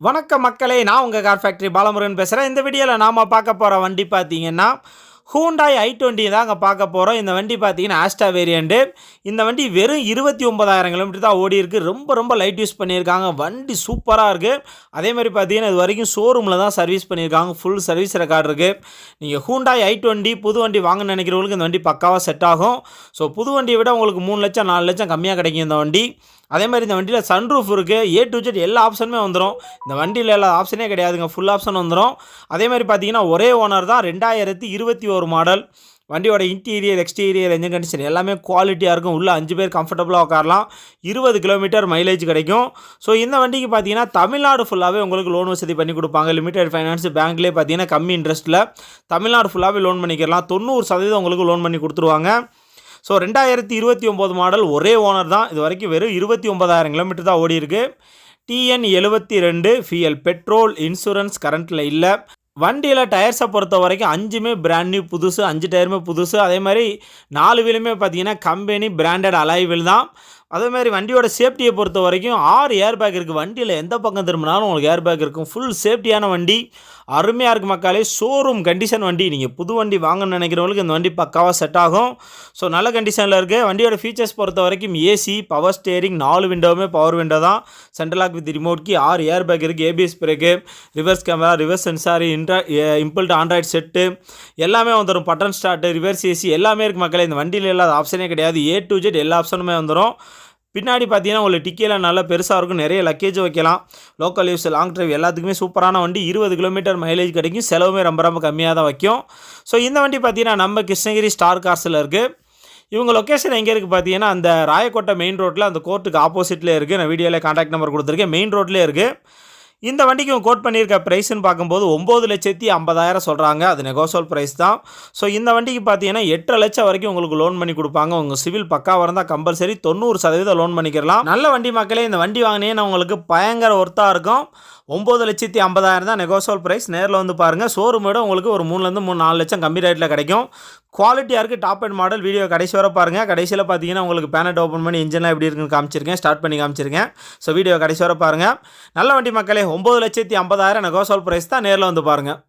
வணக்கம் மக்களே நான் உங்கள் கார் ஃபேக்ட்ரி பாலமுருகன் பேசுகிறேன் இந்த வீடியோவில் நாம் பார்க்க போகிற வண்டி பார்த்தீங்கன்னா ஹூண்டாய் ஐ டுவெண்ட்டி அங்கே பார்க்க போகிறோம் இந்த வண்டி பார்த்தீங்கன்னா ஆஸ்டா வேரியண்ட்டு இந்த வண்டி வெறும் இருபத்தி ஒன்பதாயிரம் கிலோமீட்டர் தான் ஓடி இருக்குது ரொம்ப ரொம்ப லைட் யூஸ் பண்ணியிருக்காங்க. வண்டி சூப்பராக இருக்குது அதே மாதிரி பார்த்தீங்கன்னா இது வரைக்கும் ஷோரூமில் தான் சர்வீஸ் பண்ணியிருக்காங்க. ஃபுல் சர்வீஸ் ரெக்கார்டு இருக்குது நீங்கள் ஹூண்டாய் ஐ டுவெண்ட்டி புது வண்டி வாங்கணும்னு நினைக்கிறவங்களுக்கு இந்த வண்டி பக்காவாக செட் ஆகும். ஸோ புது வண்டியை விட உங்களுக்கு மூணு லட்சம் நாலு லட்சம் கம்மியாக கிடைக்கும் இந்த வண்டி. அதே மாதிரி இந்த வண்டியில் சன்ரூஃப் இருக்குது ஏ டு ஜெட் எல்லா ஆப்ஷனுமே வந்துடும் இந்த வண்டியில் எல்லா ஆப்ஷனே கிடையாதுங்க. ஃபுல் ஆப்ஷன் வந்துடும் அதே மாதிரி பார்த்தீங்கன்னா ஒரே ஓனர் தான் ரெண்டாயிரத்தி இருபத்தி ஒரு மாடல் வண்டியோட இன்டீரியர் எக்ஸ்டீரியர் என்ஜின் கண்டிஷன் எல்லாமே குவாலிட்டியாக இருக்கும். உள்ளே அஞ்சு பேர் கம்ஃபர்டபுளாக உட்காரலாம். இருபது கிலோமீட்டர் மைலேஜ் கிடைக்கும். ஸோ இந்த வண்டிக்கு பார்த்தீங்கன்னா தமிழ்நாடு ஃபுல்லாகவே உங்களுக்கு லோன் வசதி பண்ணி கொடுப்பாங்க. லிமிடெட் ஃபைனான்ஸ் பேங்க்லேயே பார்த்தீங்கன்னா கம்மி இன்ட்ரெஸ்ட்டில் தமிழ்நாடு ஃபுல்லாகவே லோன் பண்ணிக்கலாம். தொண்ணூறு சதவீதம் உங்களுக்கு லோன் பண்ணி கொடுத்துருவாங்க. ஸோ ரெண்டாயிரத்தி இருபத்தி ஒம்பது மாடல் ஒரே ஓனர் தான். இது வரைக்கும் வெறும் இருபத்தி ஒம்பதாயிரம் கிலோமீட்டர் தான் ஓடி இருக்கு. டிஎன் எழுபத்தி ரெண்டு ஃபியல் பெட்ரோல் இன்சூரன்ஸ் கரண்ட்டில் இல்லை. வண்டியில் டயர்ஸை பொறுத்த வரைக்கும் அஞ்சுமே பிராண்ட் நியூ புதுசு அஞ்சு டயருமே புதுசு. அதே மாதிரி நாலு வீலுமே பார்த்தீங்கன்னா கம்பெனி பிராண்டட் அலைவில் தான். அதே மாதிரி வண்டியோட சேஃப்டியை பொறுத்த வரைக்கும் ஆறு ஏர் பேக் இருக்குது வண்டியில் எந்த பக்கம் திரும்பினாலும் உங்களுக்கு ஏர் பேக் இருக்கும். ஃபுல் சேஃப்டியான வண்டி. அருமையாக இருக்குது மக்களே. ஷோரூம் கண்டிஷன் வண்டி. நீங்கள் புது வண்டி வாங்கணும்னு நினைக்கிறவங்களுக்கு இந்த வண்டி பக்காவாக செட் ஆகும். ஸோ நல்ல கண்டிஷனில் இருக்குது வண்டியோட ஃபீச்சர்ஸ் பொறுத்த வரைக்கும் ஏசி பவர் ஸ்டேரிங் நாலு விண்டோவுமே பவர் விண்டோ தான். Central lock with remote key ஆறு ஏர் பேக் இருக்குது ABS brake reverse camera reverse sensor intra inbuilt Android set எல்லாமே வந்துடும் பட்டன் ஸ்டார்ட்டு ரிவர்ஸ் ஏசி எல்லாமே இருக்குது மக்களே. இந்த வண்டியில் இல்லாத ஆப்ஷனே கிடையாது. ஏ டு ஜெட் எல்லா ஆப்ஷனுமே வந்துடும் பின்னாடி பார்த்தீங்கன்னா உங்களுக்கு டிக்கியெல்லாம் நல்லா பெருசாக இருக்கும். நிறைய லக்கேஜ் வைக்கலாம். லோக்கல் யூஸ் லாங் ட்ரைவ் எல்லாத்துக்குமே சூப்பரான வண்டி. இருபது கிலோமீட்டர் மைலேஜ் கிடைக்கும். செலவுமே ரொம்ப ரொம்ப கம்மியாக தான் வைக்கும். ஸோ இந்த வண்டி பார்த்தீங்கன்னா நம்ம கிருஷ்ணகிரி ஸ்டார் கார்ஸில் இருக்குது இவங்க லொக்கேஷன் எங்கே இருக்குது பார்த்தீங்கன்னா அந்த ராயக்கோட்டை மெயின் ரோட்டில் அந்த கோர்ட்டுக்கு ஆப்போசிட்லேயே இருக்குது நான் வீடியோவில் காண்டாக்ட் நம்பர் கொடுத்துருக்கேன். மெயின் ரோட்லேயே இருக்குது இந்த வண்டிக்கு கோட் பண்ணியிருக்க ப்ரைஸ்னு பார்க்கும்போது ஒம்பது லட்சத்தி ஐம்பதாயிரம் சொல்கிறாங்க அது நெகோசோல் ப்ரைஸ் தான். ஸோ இந்த வண்டிக்கு பார்த்தீங்கன்னா எட்டு லட்சம் வரைக்கும் உங்களுக்கு லோன் பண்ணி கொடுப்பாங்க. உங்கள் சிவில் பக்காவாக இருந்தால் கம்பல்சரி தொண்ணூறு சதவீதம் லோன் பண்ணிக்கலாம் நல்ல வண்டி மக்களே இந்த வண்டி வாங்கினேன்னு உங்களுக்கு பயங்கர ஒர்த்தாக இருக்கும். ஒம்பது லட்சத்தி ஐம்பதாயிரம் தான் நெகோசோல் ப்ரைஸ் நேரில் வந்து பாருங்கள் ஷோரூமோட உங்களுக்கு ஒரு மூணுலேருந்து மூணு நாலு லட்சம் கம்மி ரேட்டில் கிடைக்கும். குவாலிட்டியாக இருக்குது டாப் அண்ட் மாடல் வீடியோ கடைசி வர பாருங்கள் கடைசியில் பார்த்தீங்கன்னா உங்களுக்கு பேனட் ஓப்பன் பண்ணி இன்ஜின்லாம் எப்படி இருக்குன்னு காமிச்சிருக்கேன். ஸ்டார்ட் பண்ணி காமிச்சிருக்கேன். ஸோ வீடியோ கடைசி வர பாருங்கள் நல்ல வண்டி மக்களே ஒம்பது லட்சத்தி ஐம்பதாயிரம் நெகோசோல் ப்ரைஸ் தான். நேரில் வந்து பாருங்கள்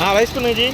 हाँ वाइस को जी